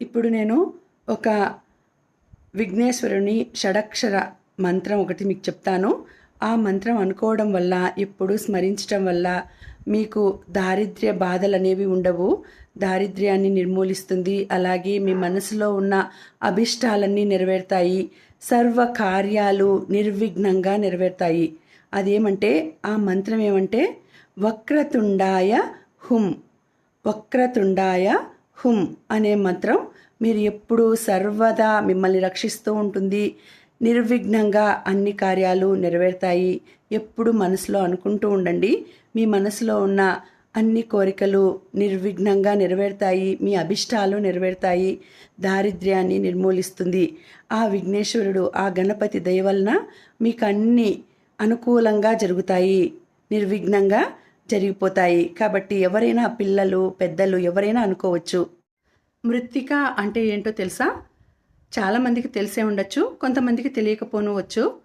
ఇప్పుడు నేను ఒక విఘ్నేశ్వరుని షడక్షర మంత్రం ఒకటి మీకు చెప్తాను. ఆ మంత్రం అనుకోవడం వల్ల ఎప్పుడు స్మరించడం వల్ల మీకు దారిద్ర్య బాధలు అనేవి ఉండవు. దారిద్ర్యాన్ని నిర్మూలిస్తుంది. అలాగే మీ మనసులో ఉన్న అభిష్టాలన్నీ నెరవేరుతాయి. సర్వ కార్యాలు నిర్విఘ్నంగా నెరవేరుతాయి. అదేమంటే ఆ మంత్రం ఏమంటే వక్రతుండాయ హుం. వక్రతుండాయ హుమ్ అనే మంత్రం మీరు ఎప్పుడూ సర్వదా మిమ్మల్ని రక్షిస్తూ ఉంటుంది. నిర్విఘ్నంగా అన్ని కార్యాలు నెరవేరుతాయి. ఎప్పుడు మనసులో అనుకుంటూ ఉండండి. మీ మనసులో ఉన్న అన్ని కోరికలు నిర్విఘ్నంగా నెరవేరుతాయి. మీ అభిష్టాలు నెరవేరుతాయి. దారిద్ర్యాన్ని నిర్మూలిస్తుంది. ఆ విఘ్నేశ్వరుడు ఆ గణపతి దయ వలన మీకు అన్ని అనుకూలంగా జరుగుతాయి. నిర్విఘ్నంగా జరిగిపోతాయి. కాబట్టి ఎవరైనా పిల్లలు పెద్దలు ఎవరైనా అనుకోవచ్చు. మృత్తిక అంటే ఏంటో తెలుసా? చాలామందికి తెలిసే ఉండొచ్చు కొంతమందికి తెలియకపోనవచ్చు.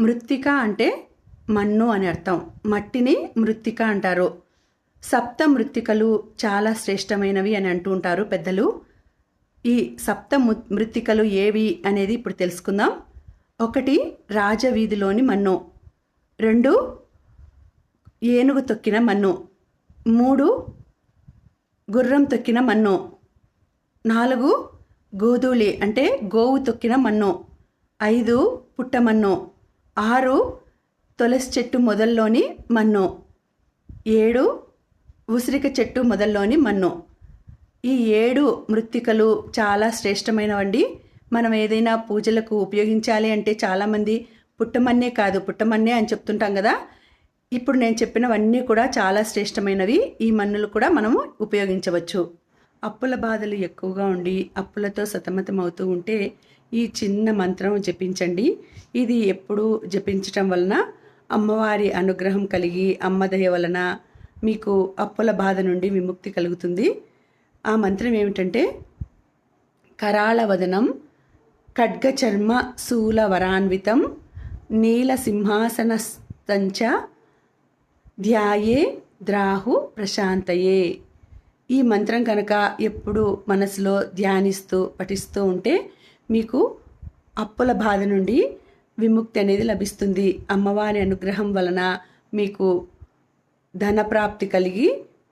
మృత్తిక అంటే మన్ను అని అర్థం. మట్టిని మృత్తిక అంటారు. సప్త మృత్తికలు చాలా శ్రేష్టమైనవి అని అంటూ ఉంటారు పెద్దలు. ఈ సప్త మృత్తికలు ఏవి అనేది ఇప్పుడు తెలుసుకుందాం. ఒకటి రాజవీధిలోని మన్ను. రెండు ఏనుగు తొక్కిన మన్ను. మూడు గుర్రం తొక్కిన మన్ను. నాలుగు గోధూళి అంటే గోవు తొక్కిన మన్ను. ఐదు పుట్టమన్ను ఆరు తులసి చెట్టు మొదల్లోని మన్ను. ఏడు ఉసిరిక చెట్టు మొదల్లోని మన్ను. ఈ ఏడు మృత్తికలు చాలా శ్రేష్టమైనవండి. మనం ఏదైనా పూజలకు ఉపయోగించాలి అంటే చాలామంది పుట్టమన్నే కాదు పుట్టమన్నే అని చెప్తుంటాం కదా. ఇప్పుడు నేను చెప్పినవన్నీ కూడా చాలా శ్రేష్టమైనవి. ఈ మన్నులు కూడా మనము ఉపయోగించవచ్చు. అప్పుల బాధలు ఎక్కువగా ఉండి అప్పులతో సతమతమవుతూ ఉంటే ఈ చిన్న మంత్రం జపించండి. ఇది ఎప్పుడూ జపించటం వలన అమ్మవారి అనుగ్రహం కలిగి అమ్మదయ వలన మీకు అప్పుల బాధ నుండి విముక్తి కలుగుతుంది. ఆ మంత్రం ఏమిటంటే కరాళవదనం ఖడ్గచర్మ శూలవరాన్వితం నీల సింహాసనస్తంచ ధ్యాయే ద్రాహు ప్రశాంతయే. ఈ మంత్రం కనుక ఎప్పుడు మనసులో ధ్యానిస్తూ పఠిస్తూ ఉంటే మీకు అప్పుల బాధ నుండి విముక్తి అనేది లభిస్తుంది. అమ్మవారి అనుగ్రహం వలన మీకు ధనప్రాప్తి కలిగి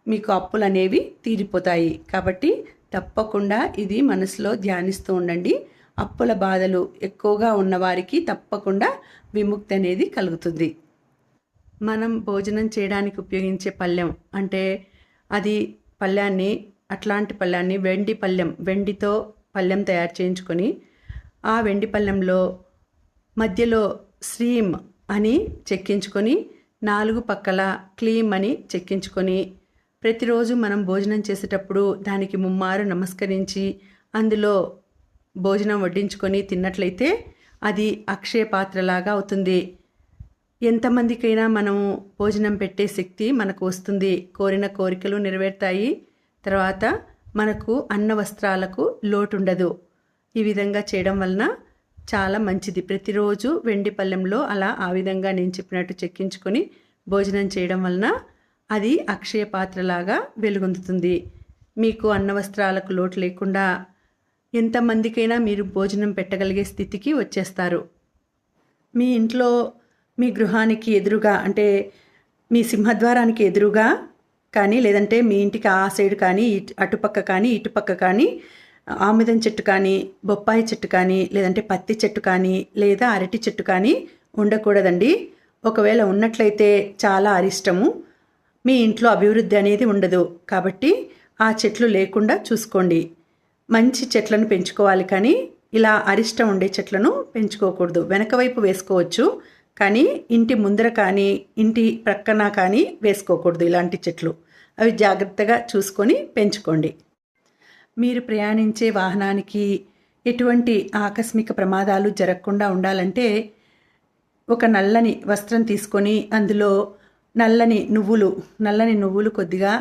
మీకు అప్పులు అనేవి తీరిపోతాయి. కాబట్టి తప్పకుండా ఇది మనసులో ధ్యానిస్తూ ఉండండి. అప్పుల బాధలు ఎక్కువగా ఉన్నవారికి తప్పకుండా విముక్తి అనేది కలుగుతుంది. మనం భోజనం చేయడానికి ఉపయోగించే పళ్ళెం. అంటే అది పళ్ళాన్ని అట్లాంటి పళ్ళాన్ని వెండి పళ్ళెం వెండితో పళ్ళెం తయారు చేయించుకొని ఆ వెండి పళ్ళెంలో మధ్యలో శ్రీం అని చెక్కించుకొని నాలుగు పక్కల క్లీమ్ అని చెక్కించుకొని ప్రతిరోజు మనం భోజనం చేసేటప్పుడు దానికి ముమ్మారు నమస్కరించి అందులో భోజనం వడ్డించుకొని తిన్నట్లయితే అది అక్షయ పాత్రలాగా అవుతుంది. ఎంతమందికైనా మనము భోజనం పెట్టే శక్తి మనకు వస్తుంది. కోరిన కోరికలు నెరవేరుతాయి. తర్వాత మనకు అన్న వస్త్రాలకు లోటు ఉండదు ఈ విధంగా చేయడం వలన చాలా మంచిది. ప్రతిరోజు వెండి పళ్ళెంలో అలా ఆ విధంగా నేను చెప్పినట్టు చెక్కించుకొని భోజనం చేయడం వలన అది అక్షయ పాత్రలాగా వెలుగొందుతుంది. మీకు అన్న వస్త్రాలకు లోటు లేకుండా ఎంతమందికైనా మీరు భోజనం పెట్టగలిగే స్థితికి వచ్చేస్తారు. మీ ఇంట్లో మీ గృహానికి ఎదురుగా అంటే మీ సింహద్వారానికి ఎదురుగా కానీ లేదంటే మీ ఇంటికి ఆ సైడ్ కానీ ఇటు అటుపక్క కానీ ఇటుపక్క కానీ ఆముదం చెట్టు కానీ బొప్పాయి చెట్టు కానీ లేదంటే పత్తి చెట్టు కానీ లేదా అరటి చెట్టు కానీ ఉండకూడదండి. ఒకవేళ ఉన్నట్లయితే చాలా అరిష్టము. మీ ఇంట్లో అభివృద్ధి అనేది ఉండదు. కాబట్టి ఆ చెట్లు లేకుండా చూసుకోండి. మంచి చెట్లను పెంచుకోవాలి కానీ ఇలా అరిష్టం ఉండే చెట్లను పెంచుకోకూడదు. వెనక వైపు వేసుకోవచ్చు. కానీ ఇంటి ముందర కానీ ఇంటి ప్రక్కన కానీ వేసుకోకూడదు ఇలాంటి చెట్లు. అవి జాగ్రత్తగా చూసుకొని పెంచుకోండి. మీరు ప్రయాణించే వాహనానికి ఎటువంటి ఆకస్మిక ప్రమాదాలు జరగకుండా ఉండాలంటే ఒక నల్లని వస్త్రం తీసుకొని అందులో నల్లని నువ్వులు నల్లని నువ్వులు కొద్దిగా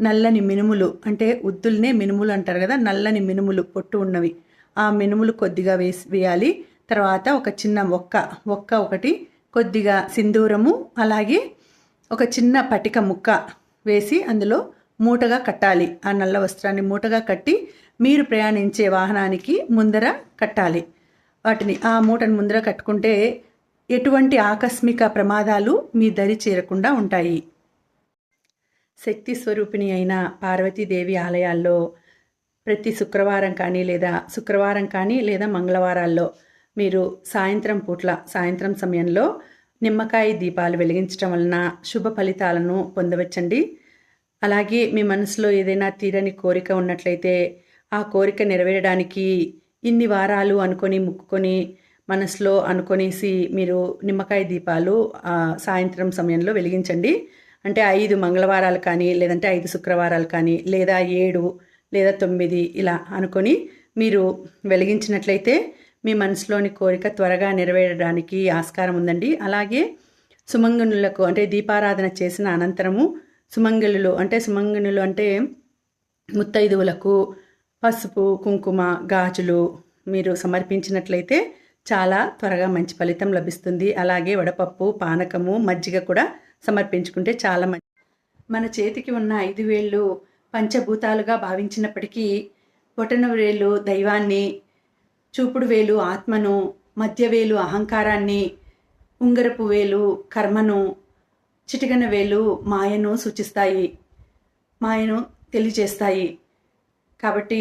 నల్లని మినుములు అంటే ఉద్దుల్నే మినుములు అంటారు కదా నల్లని మినుములు పొట్టు ఉన్నవి. ఆ మినుములు కొద్దిగా వేసి వేయాలి. తర్వాత ఒక చిన్న ఒక్క ఒక్క ఒకటి కొద్దిగా సింధూరము అలాగే ఒక చిన్న పటిక ముక్క వేసి అందులో మూటగా కట్టాలి. ఆ నల్ల వస్త్రాన్ని మూటగా కట్టి మీరు ప్రయాణించే వాహనానికి ముందర కట్టాలి. వాటిని ఆ మూటను ముందర కట్టుకుంటే ఎటువంటి ఆకస్మిక ప్రమాదాలు మీ దరి చేరకుండా ఉంటాయి. శక్తి స్వరూపిణి అయిన పార్వతీదేవి ఆలయాల్లో ప్రతి శుక్రవారం కానీ లేదా శుక్రవారం కానీ లేదా మంగళవారాల్లో మీరు సాయంత్రం పూట్ల సాయంత్రం సమయంలో నిమ్మకాయ దీపాలు వెలిగించడం వలన శుభ ఫలితాలను పొందవచ్చండి. అలాగే మీ మనసులో ఏదైనా తీరని కోరిక ఉన్నట్లయితే ఆ కోరిక నెరవేరడానికి ఇన్ని వారాలు అనుకొని ముక్కుకొని మనసులో అనుకొనేసి మీరు నిమ్మకాయ దీపాలు సాయంత్రం సమయంలో వెలిగించండి. అంటే ఐదు మంగళవారాలు కానీ లేదంటే ఐదు శుక్రవారాలు కానీ లేదా ఏడు లేదా తొమ్మిది ఇలా అనుకొని మీరు వెలిగించినట్లయితే మీ మనసులోని కోరిక త్వరగా నెరవేరడానికి ఆస్కారం ఉందండి. అలాగే సుమంగనులకు అంటే దీపారాధన చేసిన అనంతరము సుమంగళులు అంటే సుమంగనులు అంటే ముత్తైదువులకు పసుపు కుంకుమ గాజులు మీరు సమర్పించినట్లయితే చాలా త్వరగా మంచి ఫలితం లభిస్తుంది. అలాగే వడపప్పు పానకము మజ్జిగ కూడా సమర్పించుకుంటే చాలా మంచి మన చేతికి ఉన్న ఐదు వేళ్ళు పంచభూతాలుగా భావించినప్పటికీ బొటన దైవాన్ని చూపుడు వేలు ఆత్మను మధ్యవేలు అహంకారాన్ని ఉంగరపు వేలు కర్మను చిటికన వేలు మాయను సూచిస్తాయి మాయను తెలియజేస్తాయి. కాబట్టి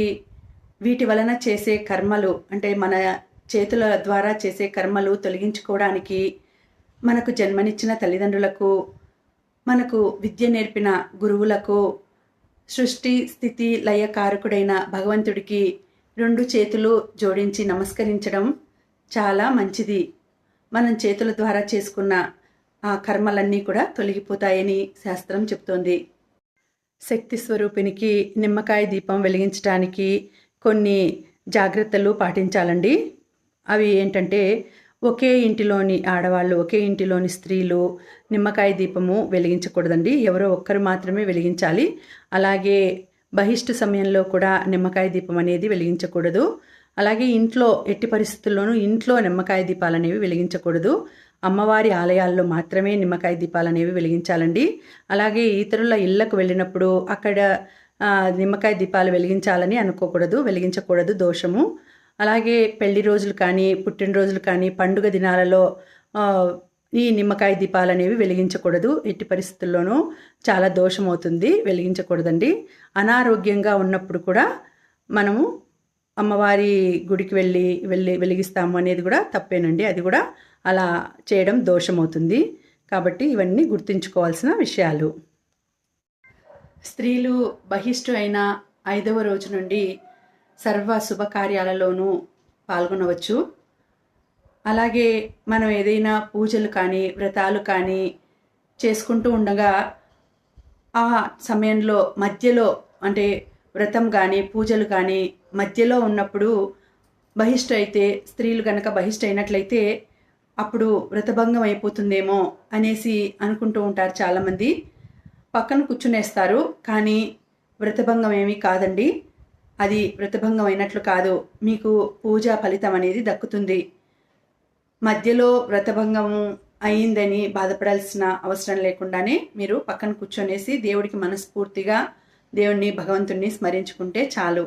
వీటి వలన చేసే కర్మలు అంటే మన చేతుల ద్వారా చేసే కర్మలు తొలగించుకోవడానికి మనకు జన్మనిచ్చిన తల్లిదండ్రులకు మనకు విద్య నేర్పిన గురువులకు సృష్టి స్థితి లయకారకుడైన భగవంతుడికి రెండు చేతులు జోడించి నమస్కరించడం చాలా మంచిది. మనం చేతుల ద్వారా చేసుకున్న ఆ కర్మలన్నీ కూడా తొలగిపోతాయని శాస్త్రం చెప్తోంది. శక్తి స్వరూపినికి నిమ్మకాయ దీపం వెలిగించడానికి కొన్ని జాగ్రత్తలు పాటించాలండి. అవి ఏంటంటే ఒకే ఇంటిలోని ఆడవాళ్ళు ఒకే ఇంటిలోని స్త్రీలు నిమ్మకాయ దీపము వెలిగించకూడదండి. ఎవరో ఒక్కరు మాత్రమే వెలిగించాలి. అలాగే బహిష్టు సమయంలో కూడా నిమ్మకాయ దీపం అనేది వెలిగించకూడదు. అలాగే ఇంట్లో ఎట్టి పరిస్థితుల్లోనూ ఇంట్లో నిమ్మకాయ దీపాలు అనేవి వెలిగించకూడదు. అమ్మవారి ఆలయాల్లో మాత్రమే నిమ్మకాయ దీపాలు అనేవి వెలిగించాలండి. అలాగే ఇతరుల ఇళ్ళకు వెళ్ళినప్పుడు అక్కడ నిమ్మకాయ దీపాలు వెలిగించాలని అనుకోకూడదు వెలిగించకూడదు దోషము. అలాగే పెళ్ళి రోజులు కానీ పుట్టినరోజులు కానీ పండుగ దినాలలో ఈ నిమ్మకాయ దీపాలు అనేవి వెలిగించకూడదు. ఎట్టి పరిస్థితుల్లోనూ చాలా దోషం అవుతుంది వెలిగించకూడదండి. అనారోగ్యంగా ఉన్నప్పుడు కూడా మనము అమ్మవారి గుడికి వెళ్ళి వెళ్ళి వెలిగిస్తాము అనేది కూడా తప్పేనండి. అది కూడా అలా చేయడం దోషమవుతుంది. కాబట్టి ఇవన్నీ గుర్తుంచుకోవాల్సిన విషయాలు. స్త్రీలు బహిష్టు అయిన ఐదవ రోజు నుండి సర్వ శుభకార్యాలలోనూ పాల్గొనవచ్చు. అలాగే మనం ఏదైనా పూజలు కానీ వ్రతాలు కానీ చేసుకుంటూ ఉండగా ఆ సమయంలో మధ్యలో అంటే వ్రతం కానీ పూజలు కానీ మధ్యలో ఉన్నప్పుడు బహిష్ట అయితే స్త్రీలు కనుక బహిష్ట అయినట్లయితే అప్పుడు వ్రతభంగం అయిపోతుందేమో అనేసి అనుకుంటూ ఉంటారు చాలామంది. పక్కన కూర్చునేస్తారు కానీ వ్రతభంగం ఏమీ కాదండి. అది వ్రతభంగం అయినట్లు కాదు. మీకు పూజ ఫలితం అనేది దక్కుతుంది. మధ్యలో వ్రతభంగము అయిందని బాధపడాల్సిన అవసరం లేకుండానే మీరు పక్కన కూర్చొనేసి దేవుడికి మనస్ఫూర్తిగా దేవుణ్ణి భగవంతుణ్ణి స్మరించుకుంటే చాలు.